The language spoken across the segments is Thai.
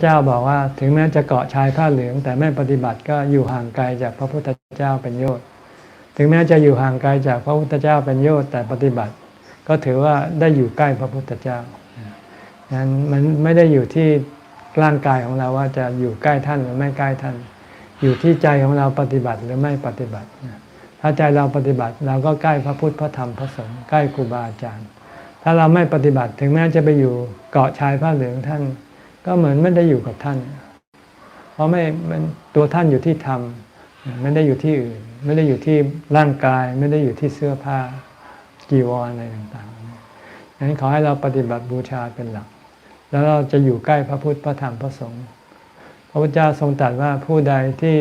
เจ้าบอกว่าถึงแม้จะเกาะชายผ้าเหลือง แต่ไม่ปฏิบัติก็อยู่ห่างไกลจากพระพุทธเจ้าเป็นโยชน์ถึงแม้จะอยู่ห่างไกลจากพระพุทธเจ้าเป็นโยชน์แต่ปฏิบัติ ก็ถือว่าได้อยู่ใกล้พระพุทธเจ้านั้นมันไม่ได้อยู่ที่ร่างกายของเราว่าจะอยู่ใกล้ท่านหรือไม่ใกล้ท่าน อยู่ที่ใจของเราปฏิบัติหรือไม่ปฏิบัติ ถ้าใจเราปฏิบัติเราก็ใกล้พระพุทธพระธรรมพระสงฆ์ใกล้ครูบาอาจารย์ ถ้าเราไม่ปฏิบัติถึงแม้จะไปอยู่เกาะชายผ้าเหลืองท่าน ก็เหมือนไม่ได้อยู่กับท่าน เพราะไม่มันตัวท่านอยู่ที่ธรรมไม่ได้อยู่ที่อื่น ไม่ได้อยู่ที่ร่างกาย ไม่ได้อยู่ที่เสื้อผ้าจีวรอะไรต่างๆดังนั้นขอให้เราปฏิบัติบูชาเป็นหลัก แล้วเราจะอยู่ใกล้พระพุทธพระธรรมพระสงฆ์พระพุทธเจ้าทรงตรัสว่าผู้ใดที่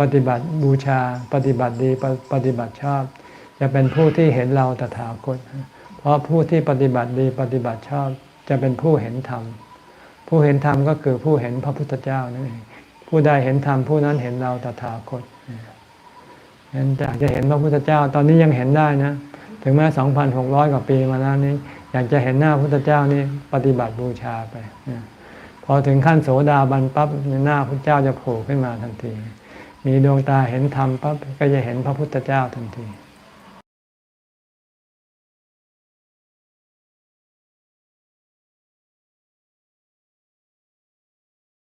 ปฏิบัติบูชา ปฏิบัติดีปปฏิบัติชอบ จะเป็นผู้ที่เห็นเราตถาคตเพราะผู้ที่ปฏิบัติดีปฏิบัติชอบจะเป็นผู้เห็นธรรม ผู้เห็นธรรมก็คือผู้เห็นพระพุทธเจ้านั่นเองผู้ใดเห็นธรรมผู้นั้นเห็นเราตถาคตนั้นอยากจะเห็นพระพุทธเจ้า ตอนนี้ยังเห็นได้นะ ถึงแม้2,600กว่าปีมาแล้วนี้อยากจะเห็นหน้าพระพุทธเจ้านี่ปฏิบัติบูชาไปพอถึงขั้นโสดาบันปั๊บหน้าพระเจ้าจะโผล่ขึ้นมาทันที มีดวงตาเห็นธรรมปั๊บก็จะเห็นพระพุทธเจ้าทันที